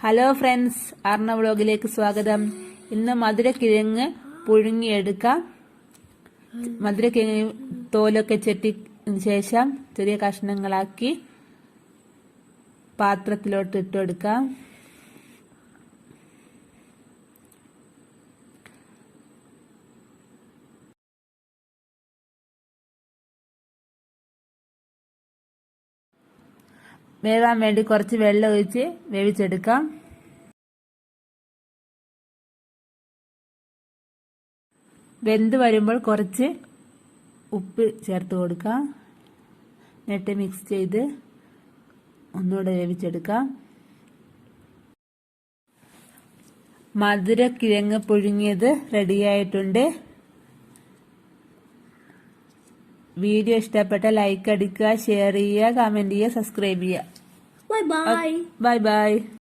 Hello friends അർണ വ്ളോഗിലേക്ക് സ്വാഗതം. ഇന്ന് മധുരക്കിഴങ്ങ് പുഴുങ്ങിയെടുക്കാം. മധുരക്കിഴങ്ങ് തോലൊക്കെ ചെട്ടി ശേഷം ചെറിയ കഷ്ണങ്ങളാക്കി പാത്രത്തിലോട്ട് ഇട്ടെടുക്കാം വേവാൻ വേണ്ടി കുറച്ച് വെള്ളം ഒഴിച്ച് വേവിച്ചെടുക്കാം. വെന്ത് വരുമ്പോൾ കുറച്ച് ഉപ്പ് ചേർത്ത് കൊടുക്കാം. എന്നിട്ട് മിക്സ് ചെയ്ത് ഒന്നുകൂടെ വേവിച്ചെടുക്കാം. മധുരക്കിഴങ്ങ് പുഴുങ്ങിയത് റെഡിയായിട്ടുണ്ട് വീഡിയോ ഇഷ്ടപ്പെട്ട ലൈക്ക് അടിക്കുക ഷെയർ ചെയ്യുക കമന്റ് ചെയ്യുക സബ്സ്ക്രൈബ് ചെയ്യുക. Bye bye bye bye